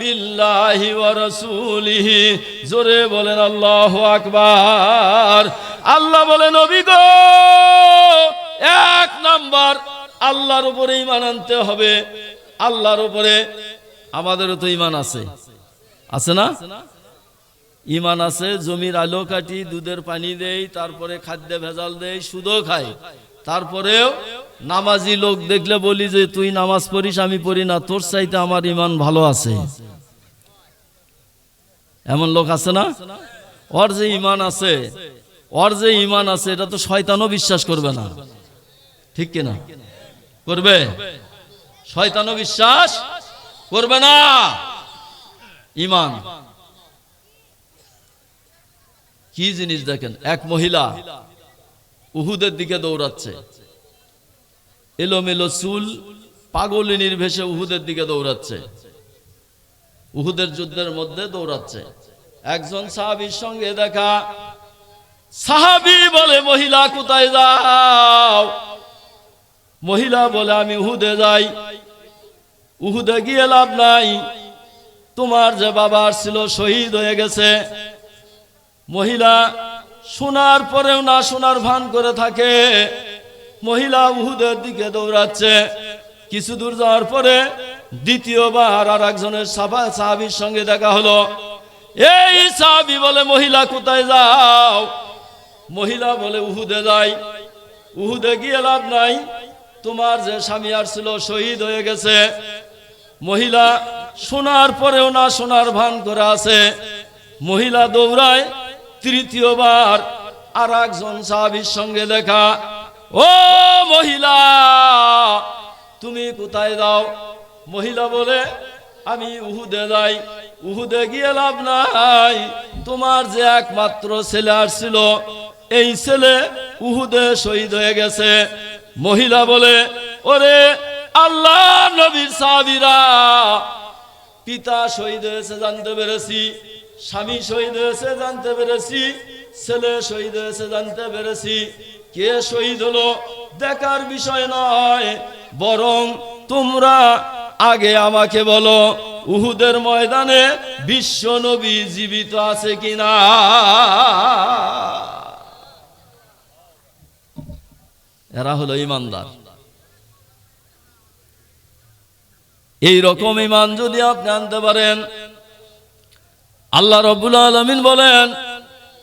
বিল্লাহি ওয়া রাসূলিহি। জোরে বলেন আল্লাহু আকবার। আল্লাহ বলেন নবী গো, এক নাম্বার আল্লাহর উপরে ঈমান আনতে হবে। আল্লাহর উপরে আমাদেরও তো ঈমান আছে। আছে না? ইমান আছে, জমির আলো কাটি, দুধের পানি দেই, তারপরে খাদ্য ভেজাল দেই, সুদও খাই তারপরেও নামাজি লোক দেখলে বলি যে, তুই নামাজ পড়িস, আমি পড়ি না, তোর চাইতে আমার ইমান ভালো আছে। এমন লোক আছে না? ওর যে ইমান আছে, ওর যে ইমান আছে, এটা তো শয়তানও বিশ্বাস করবে না। ঠিক কিনা? করবে? শয়তানও বিশ্বাস করবে না। ইমান কি জিনিস দেখেন? এক মহিলা উহুদের দিকে দৌড়াচ্ছে। এলোমেলো চুল পাগলিনীর ভেসে উহুদের দিকে দৌড়াচ্ছে। উহুদের যুদ্ধের মধ্যে দৌড়াচ্ছে। একজন সাহাবীর সঙ্গে দেখা, সাহাবি বলে, মহিলা, কোথায় যাও? মহিলা বলে, আমি উহুদে যাই। উহুদে গিয়ে লাভ নাই। তোমার যে বাবার ছিল শহীদ হয়ে গেছে। মহিলা, শোনার পরেও না শোনার ভান করে থাকে। মহিলা উহুদের দিকে দৌড়াচ্ছে। কিছু দূর যাওয়ার পরে দ্বিতীয়বার আর একজনের সাফা সাহাবির সঙ্গে দেখা হলো। এই সাহাবি বলে, মহিলা, কোথায় যাও? মহিলা বলে, উহুদে যাই। উহুদে গিয়ে লাভ নাই। তোমার যে স্বামী আর ছিল শহীদ হয়ে গেছে। মহিলা শোনার পরেও না শোনার ভান করে আছে মহিলা দৌড়ায়। তৃতীয়বার আর একজন সাহাবির সঙ্গে দেখা। ও মহিলা, তুমি কোথায় যাও? মহিলা বলে, আমি উহুদে যাই। উহুদে গিয়ে লাভ নাই। তোমার যে একমাত্র ছেলে আসছিল, এই ছেলে উহুদে শহীদ হয়ে গেছে। মহিলা বলে, ওরে আল্লাহ নবীর সাহাবিরা, পিতা শহীদ হয়েছে, জানতে পেরেছি। স্বামী শহীদ হয়েছে, জানতে পেরেছি। ছেলে শহীদ হয়েছে, জানতে পেরেছি। কে শহীদ হলো দেখার বিষয় নয়, বরং তোমরা আগে আমাকে বলো, উহুদের ময়দানে বিশ্ব নবী জীবিত আছে কিনা? এরা হলো ইমানদার। এই রকম ইমান যদি আপনি আনতে পারেন, আল্লাহ রব্বুল আলমিন বলেন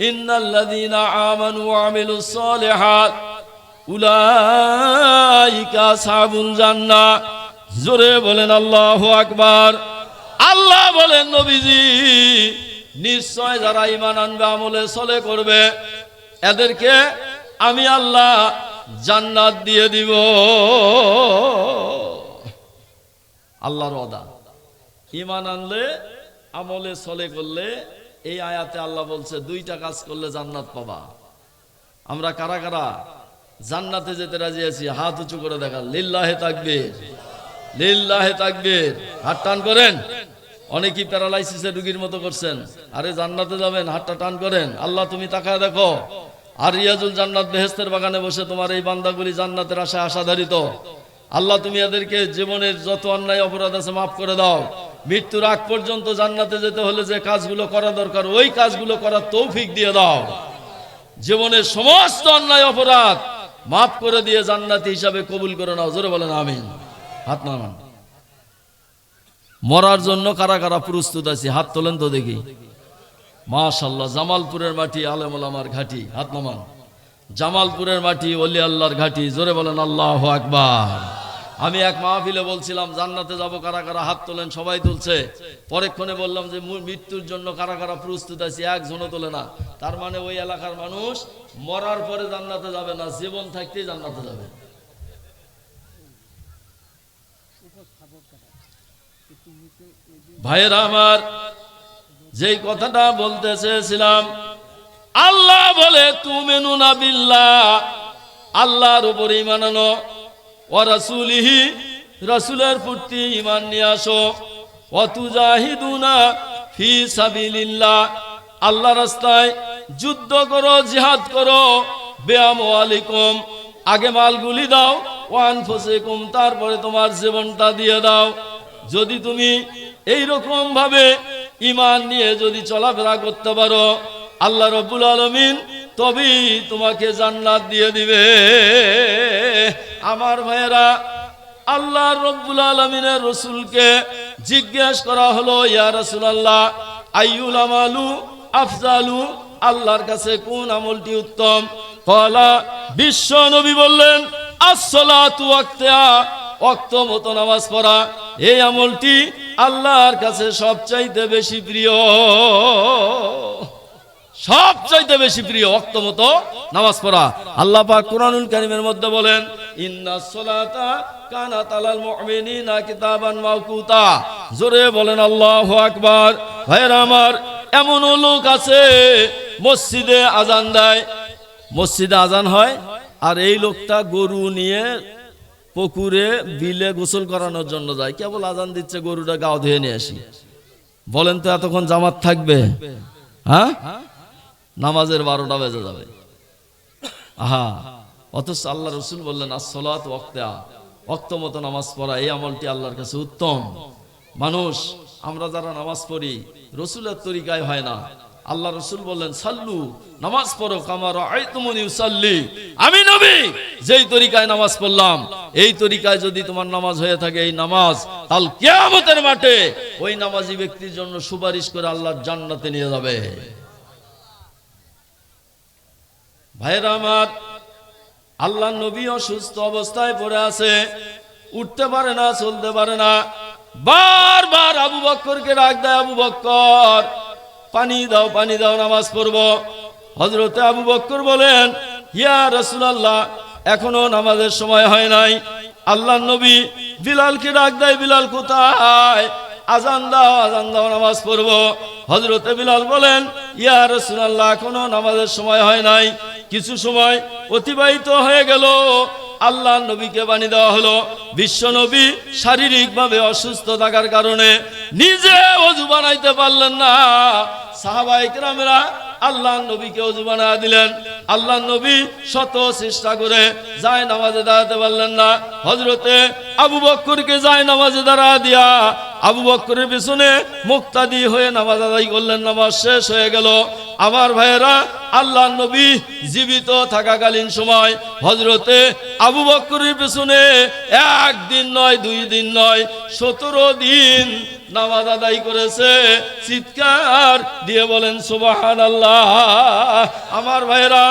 ইন্নাল্লাযীনা আমানু ওয়া আমিলুস সালিহাত, উলাইকা আসহাবুল জান্নাহ। জোরে বলেন আল্লাহু আকবার। আল্লাহ বলেন, নবীজি, নিশ্চয় যারা ঈমান আনবে, আমলে চলে করবে, এদেরকে আমি আল্লাহ জান্নাত দিয়ে দিব। আল্লাহর ওয়াদা। ঈমান আনলে, আমলে চলে করলে এই আয়াতে আল্লাহ বলছে, দুইটা কাজ করলে জান্নাত পাবা। আমরা কারা কারা? জান্নাতে যেতে রাজি আছি, হাত উঁচু করে দেখা লিল্লাহে তাকবীর। লিল্লাহে তাকবীর। হাত টান করেন। অনেকেই প্যারালাইসিসে রুগীর মতো করছেন। আরে জান্নাতে যাবেন, হাতটা টান করেন। আল্লাহ, তুমি তাকায় দেখো। আর রিয়াজুল জান্নাত বেহেস্তের বাগানে বসে তোমার এই বান্দাগুলি জান্নাতের আশায় আশাধারিত। আল্লাহ, তুমি এদেরকে জীবনের যত অন্যায় অপরাধ আছে মাফ করে দাও। মৃত্যুর আগ পর্যন্ত জান্নাতে যেতে হলে যে কাজগুলো করা দরকার, ওই কাজগুলো করার তৌফিক দিয়ে দাও। জীবনের সমস্ত অন্যায়, অপরাধ মাফ করে দিয়ে জান্নাতি হিসাবে কবুল করে নাও। জোরে বলেন, আমিন। হাত নামান। মরার জন্য কারা কারা প্রস্তুত আছি? হাত তোলেন তো দেখি। মাশাল্লাহ জামালপুরের মাটি আলেমুল আমার ঘাটি। হাত নামান। জামালপুরের মাটি অলি আল্লাহর ঘাটি। জোরে বলেন, আল্লাহ আকবার। আমি এক মাহফিলে বলছিলাম, জান্নাতে যাব, কারা কারা হাত তোলেন, সবাই তুলছে। পরেক্ষণে বললাম যে মৃত্যুর জন্য কারা কারা প্রস্তুত আছি, একজনও তোলে না। তার মানে ওই এলাকার মানুষ মরার পরে জান্নাতে যাবে না, জীবন থাকতেই জান্নাতে যাবে। ভাইয়েরা আমার, যেই কথাটা বলতে চেয়েছিলাম, আল্লাহ বলে তুমি নুনা আল্লাহর উপরে ইমান আনো। ও রাসুলিহি রাসুলের প্রতি ইমান নিয়ে আসো। অতুজাহিদুনা ফি সাবিলিল্লাহ আল্লাহ রাস্তায় যুদ্ধ করো, জিহাদ করো। বেয়াম আলিকুম আগে মালগুলি দাও ওয়ান ফসেকুম তারপরে তোমার জীবনটা দিয়ে দাও। যদি তুমি এই রকম ভাবে ইমান নিয়ে যদি চলাফেরা করতে পারো, আল্লাহ রব্বুল আলমিন তবেই তোমাকে জান্নাত দিয়ে দিবে। আমার ভাইয়েরা, আল্লাহ রব্বুল আলমিনের রসুলকে জিজ্ঞেস করা হলো, ইয়া রসুলাল্লাহ আইউল আমালু আফজালু? আল্লাহর কাছে কোন আমলটি উত্তম? কলা, বিশ্ব নবী বললেন মতো নামাজ পড়া। এই আমলটি আল্লাহর কাছে সবচাইতে বেশি প্রিয়। সবচাইতে বেশি প্রিয় অক্ত মতো নামাজ পড়া। আল্লাহ পাক কোরআনুল কারিমের মধ্যে বলেন, ইন্না সলাতা কানা তালাল মুমিনিনা কিতাবান মাওকুতা। জোরে বলেন, আল্লাহু আকবার। ভাইরা আমার এমন লোক আছে, মসজিদে আজান দেয়। মসজিদে আজান হয়, আর এই লোকটা গরু নিয়ে পুকুরে বিলে গোসল করানোর জন্য যায়। কেবল আজান দিচ্ছে, গরুটা গাও ধুয়ে নিয়ে আসি। বলেন তো এতক্ষণ জামাত থাকবে? হ্যাঁ? নামাজের বারোটা বেজে যাবে। আহা, অথচ আল্লাহ রসুল বললেন আসলাত অক্ত মতো নামাজ পড়া, এই আমলটি আল্লাহর কাছে উত্তম। মানুষ, আমরা যারা নামাজ পড়ি, রসুলের তরিকায় হয় না। আল্লাহ রসুল বললেন, সাল্লু, নামাজ পড়ো কামার সাল্লি আমি নবী, যেই তরিকায় নামাজ পড়লাম, এই তরিকায় যদি তোমার নামাজ হয়ে থাকে এই নামাজ কাল কিয়ামতের মাঠে ওই নামাজি ব্যক্তির জন্য সুপারিশ করে আল্লাহর জান্নাতে নিয়ে যাবে। ভাইরা আমার আল্লাহ নবী অসুস্থ অবস্থায় পড়ে আছে, উঠতে পারে না, চলতে পারে না। বারবার আবু বক্করকে ডাক দেয়, আবু বক্কর, পানি দাও পানি দাও, নামাজ পড়ব। হজরতে আবু বক্কর বলেন, ইয়া রসুলাল্লাহ, এখনও নামাজের সময় হয় নাই। আল্লাহ নবী বিলালকে ডাক দেয়, বিলাল কোথায়? আজান দাও আজান দাও, নামাজ পড়ব। হজরতে বিলাল বলেন, ইয়া রসুলাল্লাহ, এখনও নামাজের সময় হয় নাই। কিছু সময় অতিবাহিত হয়ে গেল। আল্লাহ নবীকে বানিয়ে দেওয়া হলো, বিশ্ব নবী শারীরিকভাবে অসুস্থ থাকার কারণে নিজে অজু বানাইতে পারলেন না। সাহাবাইকরামেরা আল্লাহ নবীকে অজু বানা দিলেন। আল্লাহ নবী শত চেষ্টা করে যায় নামাজে দাঁড়াতে পারলেন না। হজরতে আবু বক্করকে যায় নামাজে দাঁড়া দিয়া আবু বক্করের পিছনে মুক্তাদি হয়ে নামাজ আদায় করলেন, নামাজ শেষ হয়ে গেল। আমার ভাইয়েরা, আল্লাহ নবী জীবিত থাকাকালীন সময় হজরতে আবু বক্করের পেছনে একদিন নয়, দুই দিন নয়, সতেরো দিন নামাজ আদায় করেছে। চিৎকার দিয়ে বলেন সুবাহান আল্লাহ আমার ভাইরা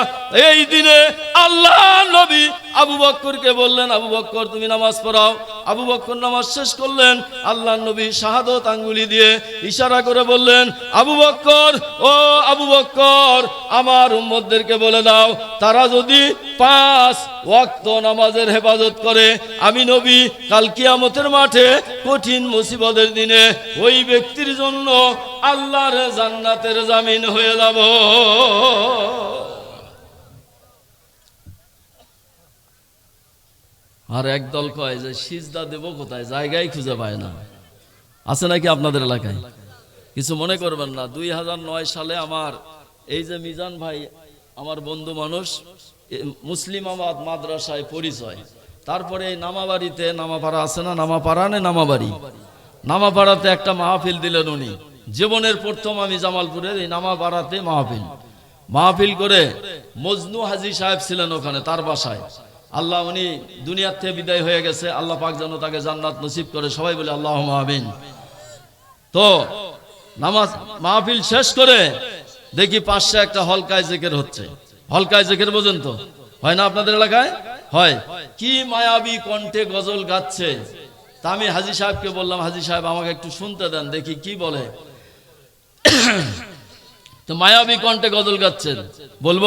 এই দিনে আল্লাহ নবী আবু বক্করকে বললেন আবু বক্কর তুমি নামাজ পড়াও। আবু বক্কর নামাজ শেষ করলেন আল্লাহ নবী শাহাদত আঙ্গুলি দিয়ে ইশারা করে বললেন, আবু বক্কর ও আবু বক্কর আমার উম্মদদেরকে বলে দাও, তারা যদি পাঁচ ওয়াক্ত নামাজের হেফাজত করে, আমি নবী কাল কিয়ামতের মাঠে কঠিন মুসিবতের দিনে ওই ব্যক্তির জন্য আল্লাহর জান্নাতের জামিন হয়ে যাব। আর একদল কয় যে, সিজদা দেব কোথায়? জায়গায় খুঁজে পায় না। আছে নাকি আপনাদের এলাকায়? কিছু মনে করবেন না। দুই হাজার নয় সালে আমার এই যে মিজান ভাই, আমার বন্ধু মানুষ, এ মুসলিমাবাদ মাদ্রাসায় পরিচয়। তারপরে এই নামাবাড়িতে নামাপাড়া আছে না? নামাপাড়া নে নামাবাড়ি? নামাপাড়াতে একটা মাহফিল দিলেন উনি। জীবনের প্রথম আমি জামালপুরের এই নামাপাড়াতে মাহফিল। মাহফিল করে মজনু হাজি সাহেব ছিলেন ওখানে, তার বাসায়। আল্লাহ উনি দুনিয়ার থেকে বিদায় হয়ে গেছে, আল্লাহ পাক যেন তাকে জান্নাত নসিব করে। সবাই বলে আল্লাহ আমিন। তো, নামাজ মাহফিল শেষ করে দেখি পাশে একটা হলকায় জেকের হচ্ছে। হলকায় জেকের বোঝেন তো? হয় না আপনাদের এলাকায়? হয়। কি মায়াবী কণ্ঠে গজল গাচ্ছে। তা আমি হাজি সাহেবকে বললাম, হাজি সাহেব আমাকে একটু শুনতে দেন, দেখি কি বলে। তো মায়াবী কণ্ঠে গজল গাচ্ছেন। বলব?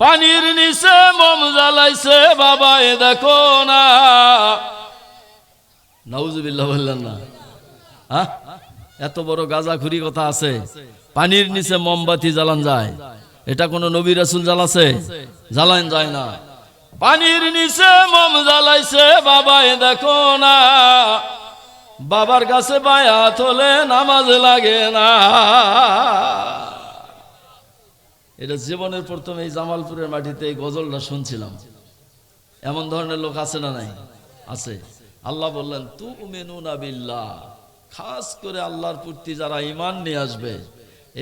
পানির নিচে মম জ্বালাইছে, বাবা, এ দেখো না। বললেন না। হ্যাঁ? এত বড় গাজাখুরি কথা আছে। পানির নিচে মোমবাতি জ্বালান যায়। এটা কোন নবী রাসুল জ্বালাছে? জ্বালান যায় না। পানির নিচে মম জ্বালাইছে, বাবা, এ দেখো না। বাবার কাছে বায়াত হলে নামাজ লাগে না। এটা জীবনের প্রথম এই জামালপুরের মাটিতে এই গজলটা শুনছিলাম। এমন ধরনের লোক আছে না নাই? আছে। আল্লাহ বললেন তু মেনুনা বিল্লাহ। খাস করে আল্লাহর প্রতি যারা ইমান নিয়ে আসবে,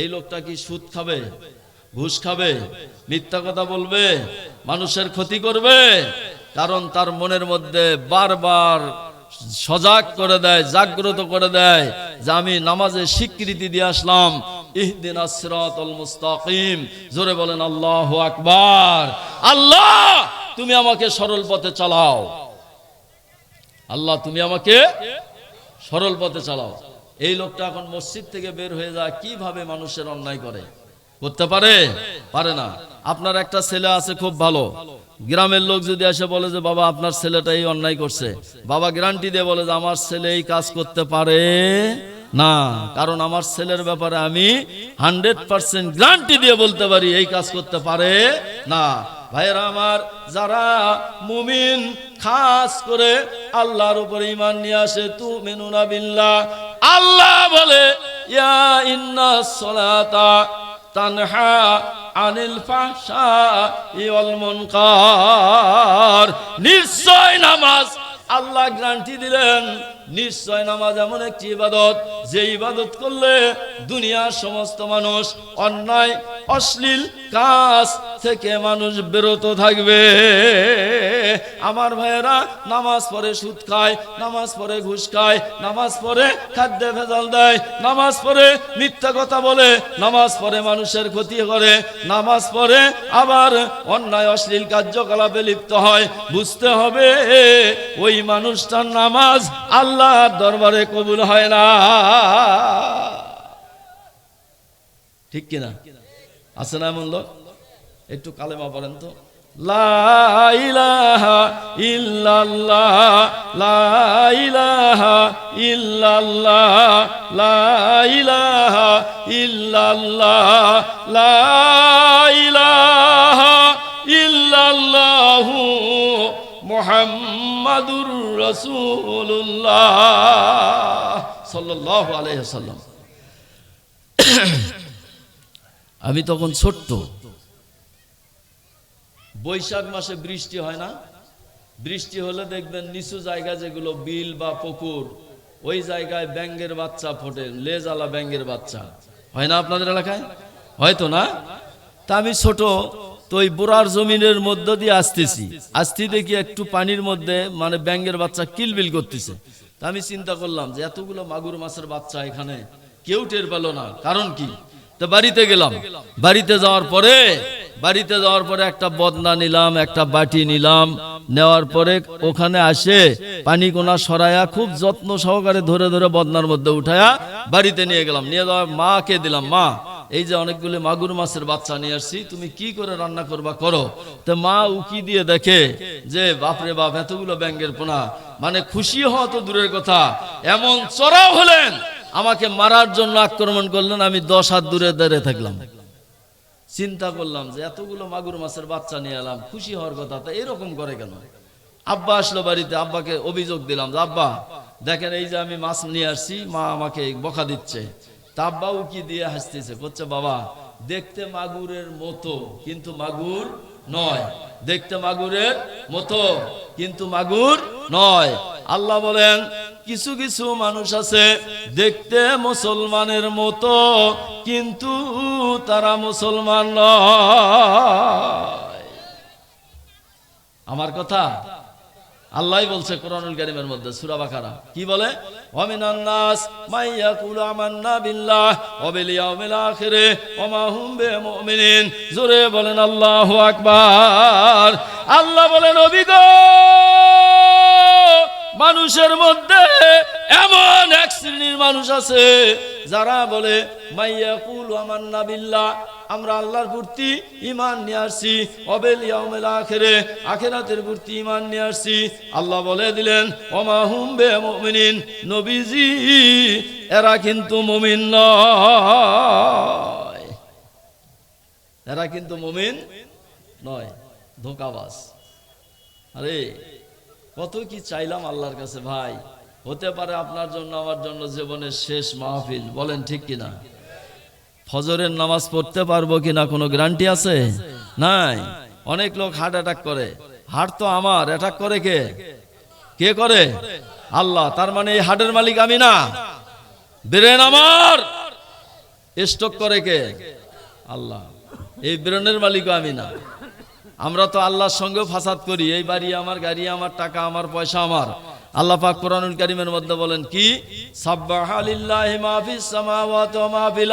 এই লোকটা কি সুদ খাবে, ঘুষ খাবে, মিথ্যা কথা বলবে, মানুষের ক্ষতি করবে? কারণ তার মনের মধ্যে বারবার সজাগ করে দেয়, জাগ্রত করে দেয় যে আমি নামাজে স্বীকৃতি দিয়ে আসলাম জোরে বলেন, আল্লাহু আকবার। আল্লাহ, তুমি আমাকে সরল পথে চালাও। আল্লাহ, তুমি আমাকে সরল পথে চালাও। এই লোকটা এখন মসজিদ থেকে বের হয়ে যায়, কীভাবে মানুষের অন্যায় করে? করতে পারে? পারে না। আপনার একটা ছেলে আছে খুব ভালো। গ্রামের লোক যদি এসে বলে যে, বাবা, আপনার ছেলেটা এই অন্যায় করছে। বাবা গ্যারান্টি দিয়ে বলে যে, আমার ছেলে এই কাজ করতে পারে। না, কারণ আমার ছেলের ব্যাপারে আমি হান্ড্রেড পার্সেন্ট গ্যারান্টি দিয়ে বলতে পারি, এই কাজ করতে পারে না। ভাইয়েরা আমার, যারা মুমিন, খাস করে আল্লাহর উপরে ইমান নিয়ে আসে তু মেনুনা বিল্লাহ, আল্লাহ বলে, ইয়া ইন্না সলাতা তানহা আনিল ফাহশা ওয়াল মুনকার। নিশ্চয় নামাজ আল্লাহ গ্যারান্টি দিলেন। নিশ্চয় নামাজ এমন একটি ইবাদত, যে ইবাদত করলে দুনিয়ার সমস্ত মানুষ অন্যায়, অশ্লীল কাজ থেকে মানুষ বিরত থাকবে। আমার ভাইয়েরা, নামাজ পড়ে সুদ খায়, নামাজ পড়ে ঘুষ খায়, নামাজ পড়ে খাদ্যে ভেজাল দেয়, নামাজ পড়ে মিথ্যা কথা বলে, নামাজ পড়ে মানুষের ক্ষতি করে, নামাজ পড়ে আবার অন্যায়, অশ্লীল কার্যকলাপে লিপ্ত হয়। বুঝতে হবে, ওই মানুষটার নামাজ আল্লাহর দরবারে কবুল হয় না। ঠিক কিনা? আছে না এমন লোক? একটু কালেমা বলেন তো। লা ইলাহা ইল্লাল্লাহ, লা ইলাহা ইল্লাল্লাহ, লা ইল্লাল্লাহ, লা সাল্লাল্লাহু আমি তখন ছোট্ট। বৈশাখ মাসে বৃষ্টি হয় না? বৃষ্টি হলে দেখবেন নিচু জায়গা যেগুলো বিল বা পুকুর, ওই জায়গায় ব্যাঙ্গের বাচ্চা ফোটে, লেজালা ব্যাঙ্গের বাচ্চা। হয় না আপনাদের এলাকায়? হয়তো না? তা আমি ছোট তো ওই বুড়ার জমিনের মধ্য দিয়ে আসতেছি। আসতে দেখি একটু পানির মধ্যে মানে ব্যাঙ্গের বাচ্চা কিলবিল করতেছে। তা আমি চিন্তা করলাম যে এতগুলো মাগুর মাছের বাচ্চা এখানে কেউ টের পেল না। কারণ কি? তো বাড়িতে গেলাম। বাড়িতে যাওয়ার পরে, বাড়িতে যাওয়ার পরে একটা বদনা নিলাম, একটা বাটি নিলাম। নেওয়ার পরে ওখানে আসে পানি কোনা সরায়া খুব যত্ন সহকারে ধরে ধরে বদনার মধ্যে উঠায়া বাড়িতে নিয়ে গেলাম। নিয়ে যাওয়ার মাকে দিলাম, মা এই যে অনেকগুলো মাগুর মাছের বাচ্চা নিয়ে আসছি, তুমি কি করে রান্না করবা করো? তো মা উকি দিয়ে দেখে যে, বাপরে বাপ, এতগুলো ব্যাঙ্গের পোনা। মানে খুশি হওয়া তো দূরের কথা। এমন চড়াও হলেন। আমাকে মারার জন্য আক্রমণ করলেন, আমি দশ হাত দূরে দাঁড়িয়ে থাকলাম। চিন্তা করলাম যে, এতগুলো মাগুর মাছের বাচ্চা নিয়ে এলাম, খুশি হওয়ার কথা, তা এরকম করে কেন? আব্বা আসলো বাড়িতে, আব্বাকে অভিযোগ দিলাম যে, আব্বা, দেখেন এই যে আমি মাছ নিয়ে আসছি, মা আমাকে বকা দিচ্ছে। তা আব্বা উকি দিয়ে হাসতেছে? বলছে, বাবা, দেখতে মাগুরের মতো, কিন্তু মাগুর নয়। দেখতে মাগুরের মতো, কিন্তু মাগুর নয়। আল্লাহ বলেন, কিছু কিছু মানুষ আছে দেখতে মুসলমানের মতো, কিন্তু তারা মুসলমান নয়। আমার কথা? আল্লাহ বলছে কোরআনুল কারীমের মধ্যে সূরা বাকারা। কি বলে? আমান্না বিল্লাহ জোরে বলেন আল্লাহু আকবার। আল্লাহ বলেন অবিগো মানুষের মধ্যে এমন এক শ্রেণির মানুষ আছে যারা বলে মাইয়াকুল আমান্না বিল্লাহ আমরা আল্লাহর প্রতি ইমান নিয়ে আসছি। অবেল আখিরে, আখিরাতের প্রতি ইমান নিয়ে আসছি। আল্লাহ বলে দিলেন, ওমা হুম বে নবীজি, এরা কিন্তু মুমিন নয়। এরা কিন্তু মুমিন নয়। ধোকাবাজ। আরে, কত কি চাইলাম আল্লাহর কাছে, ভাই। হতে পারে আপনার জন্য, আমার জন্য জীবনের শেষ মাহফিল। বলেন ঠিক কিনা? ফজরের নামাজ পড়তে পারব কিনা? কোনো গ্যারান্টি আছে? নাই। অনেক লোক হার্ট অ্যাটাক করে। হার্ট তো আমার। অ্যাটাক করে কে? কে করে? আল্লাহ। তার মানে এই হাটের মালিক আমি না। ব্রেন আমার। স্টক করে কে? আল্লাহ। এই ব্রেনের মালিকও আমি না। আমরা তো আল্লাহর সঙ্গে ফাসাদ করি। এই বাড়ি আমার, গাড়ি আমার, টাকা আমার, পয়সা আমার। আল্লাহ পাক কোরআনুল কারিমের মধ্যে বলেন কি? সাব্বাহালিল্লাহি মা ফিস সামাওয়াতি ওয়া মা ফিল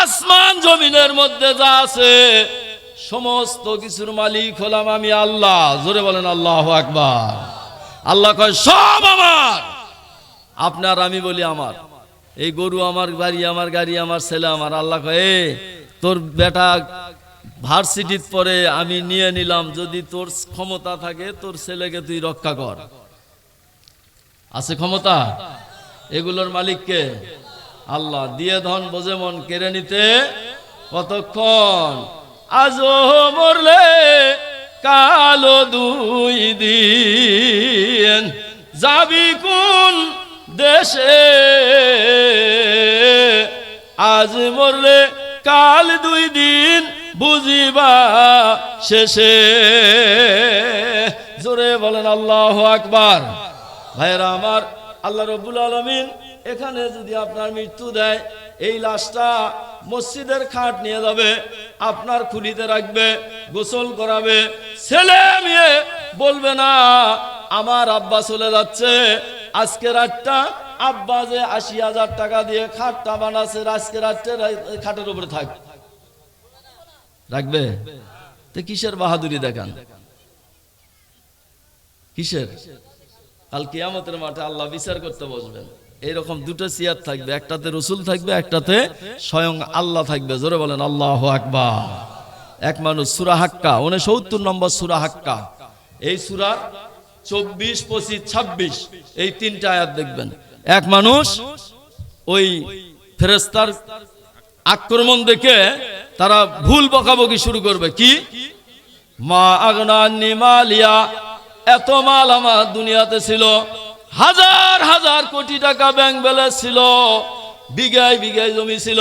আসমান জমিনের মধ্যে যা আছে সমস্ত কিছুর মালিক হলাম আমি আল্লাহ। জোরে বলেন আল্লাহু আকবার। আল্লাহ কয় সব আমার। আপনার আমি বলি আমার। এই গরু আমার বাড়ি আমার গাড়ি আমার ছেলে আমার আল্লাহ কয় "এ, তোর বেটা ভার্সিটিত পরে আমি নিয়ে নিলাম। যদি তোর ক্ষমতা থাকে তোর ছেলেকে তুই রক্ষা কর। আছে ক্ষমতা? এগুলোর মালিককে? আল্লাহ দিয়ে ধন, বোঝে মন, কেড়ে নিতে কতক্ষণ? আজও মরলে কালো দুই দিন। যাবি কোন দেশে? আজ মরলে কাল দুই দিন বুঝিবা শেষে। জোরে বলেন আল্লাহ আকবার। ভাইরা আমার, আল্লাহ রব্বুল আলমিন এখানে যদি আপনার মৃত্যু দেয়, এই লাশটা মসজিদের খাট নিয়ে যাবে, আপনার খুলিতে রাখবে, গোসল করাবে, ছেলে মেয়ে বলবে না, আমার আব্বা চলে যাচ্ছে, আজকে রাতটা আব্বা যে আশি হাজার টাকা দিয়ে খাটটা বানাচ্ছে, আজকে রাতটা খাটের উপরে থাক। রাখবে? তো কিসের বাহাদুরি দেখান? কিসের? কাল কিয়ামতের মাঠে আল্লাহ বিচার করতে বসবেন। এইরকম দুটো চেয়ার থাকবে, একটাতে রসুল থাকবে, একটাতে স্বয়ং আল্লাহ থাকবে। জোরে বলেন, আল্লাহ আকবার। এক মানুষ, সুরা হাক্কা, উনসত্তর নম্বর সুরা হাক্কা। এই সুরার চব্বিশ, পঁচিশ, ছাব্বিশ, এই তিনটা আয়াত দেখবেন। এক মানুষ ওই ফেরেস্তার আক্রমণ দেখে তারা ভুল বকাবকি শুরু করবে। কি? মা আগনা নিমালিয়া এত মাল আমার দুনিয়াতে ছিল। হাজার হাজার কোটি টাকা ব্যাংক ব্যালেন্স ছিল। বিঘায় বিঘায় জমি ছিল।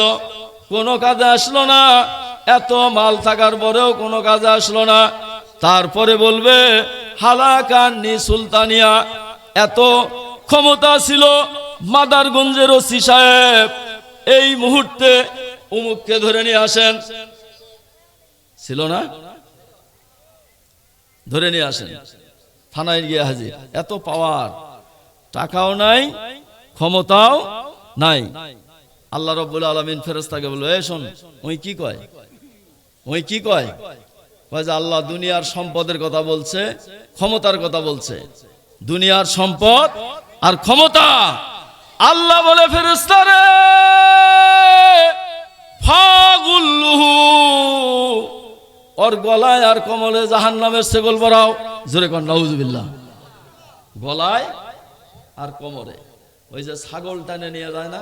কোনো কাজে আসলো না। এত মাল থাকার পরেও কোনো কাজে আসলো না। তারপরে বলবে, হালাকান্নি সুলতানিয়া, এত ক্ষমতা ছিল মাদারগঞ্জের ওসি সাহেব। এই মুহূর্তে উমুককে ধরে নিয়ে আসেন। ছিল না? ধরে নিয়ে আসেন। থানায় গিয়ে হাজির। এত পাওয়ার টাকাও নাই, ক্ষমতাও নাই। আল্লাহ রব্বুল আলমিন ফেরস্তাকে বলল এ শোন ওই কি কয়? ওই কি কয়? কয় যে আল্লাহ দুনিয়ার সম্পদের কথা বলছে, ক্ষমতার কথা বলছে। দুনিয়ার সম্পদ আর ক্ষমতা। আল্লাহ বলে ফেরেস্তারে ফাগুল্লুহু! ওর গলায় আর কমলে জাহান নামের সেগল বরাও জোরে কন, নাউজুবিল্লাহ। গলায় আর কোমরে। ওই যে ছাগল টানে নিয়ে যায় না?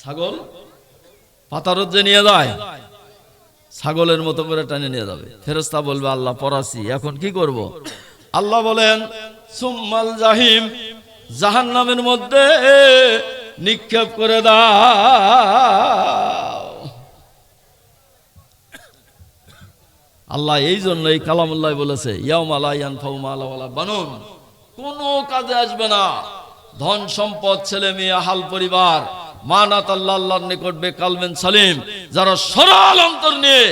ছাগল পাতারত যে নিয়ে যায়, ছাগলের মতো করে টানে নিয়ে যাবে। ফেরস্তা বলবে, আল্লাহ পরাসি এখন কি করব? আল্লাহ বলেন, সুম্মাল জাহিম জাহান নামের মধ্যে নিক্ষেপ করে দাও। আল্লাহ এই জন্য এই কালামুল্লাহ বলেছে বানুন। কোন কাজে আসবে না। ধন সম্পদ, ছেলে মেয়ে, হাল পরিবার, মানাত আল্লাহ আল্লাহর নিকট বে সালিম, যারা সরল অন্তর নিয়ে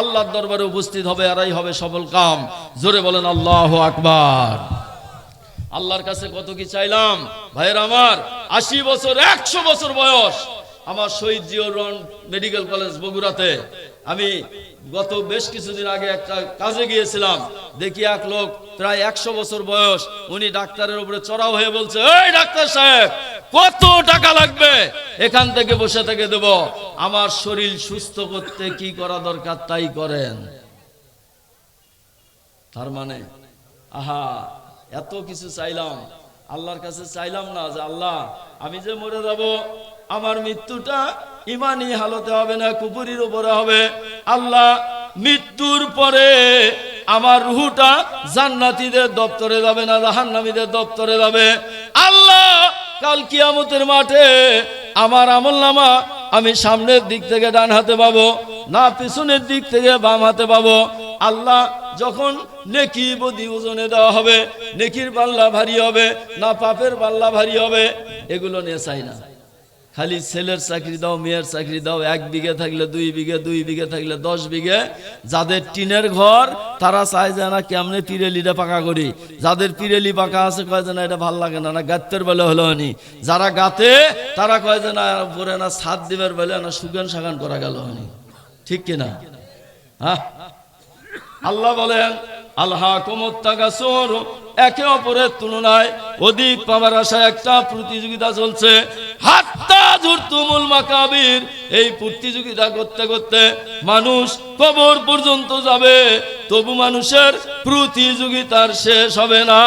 আল্লাহর দরবারে উপস্থিত হবে, এরাই হবে সফল কাম। জোরে বলেন, আল্লাহ আকবার। আল্লাহর কাছে কত কি চাইলাম? ভাইয়ের আমার, আশি বছর, একশো বছর বয়স। আমার শহীদ জিওরন মেডিকেল কলেজ বগুড়াতে আমি গত বেশ কিছুদিন আগে একটা কাজে গিয়েছিলাম। দেখি এক লোক প্রায় একশো বছর বয়স, উনি ডাক্তারের উপরে চড়াও হয়ে বলছে, এই ডাক্তার সাহেব, কত টাকা লাগবে? এখান থেকে বসে থেকে দেব। আমার শরীর সুস্থ করতে কি করা দরকার তাই করেন। তার মানে আহা, এত কিছু চাইলাম। আল্লাহর কাছে চাইলাম না যে, আল্লাহ, আমি যে মরে যাব, আমার মৃত্যুটা ইমানি হালতে হবে না, কুপুরির উপরে হবে। আল্লাহ মৃত্যুর পরে আমার রুহুটা জান্নাতীদের দপ্তরে যাবে না, জাহান্নামীদের দপ্তরে যাবে। আল্লাহ কাল কিয়ামতের মাঠে আমার আমল নামা আমি সামনের দিক থেকে ডান হাতে পাবো, না পিছনের দিক থেকে বাম হাতে পাবো। আল্লাহ যখন নেকি বদি ওজনে দেওয়া হবে, নেকির পাল্লা ভারী হবে, না পাপের পাল্লা ভারী হবে, এগুলো নিয়ে চাই না। খালি ছেলের চাকরি দাও, মেয়ের চাকরি দাও, এক বিঘে থাকলে দুই বিঘে দুই বিঘে থাকলে দশ বিঘে। যাদের টিনের ঘর, তারা চায় যে না কেমনে পিরেলিটা পাকা করি। যাদের পিরেলি পাকা আছে, কয় যে না এটা ভালো লাগে না না গাত্তের বেলা হলো হনি যারা গাতে, তারা কয় যে না পরে না সাত দিবের বেলা না সুগান সাগান করা গেল হনি ঠিক কিনা হ্যাঁ? আল্লাহ বলেন আল্লাহ কুমত্তাগাসুর একে অপরের তুলনায় অধিক পাওয়ার আশায় একটা প্রতিযোগিতা চলছে। হাত্তা জুরতুমুল মাকাবির। এই প্রতিযোগিতা করতে করতে মানুষ কবর পর্যন্ত যাবে, তবু মানুষের প্রতিযোগিতার শেষ হবে না।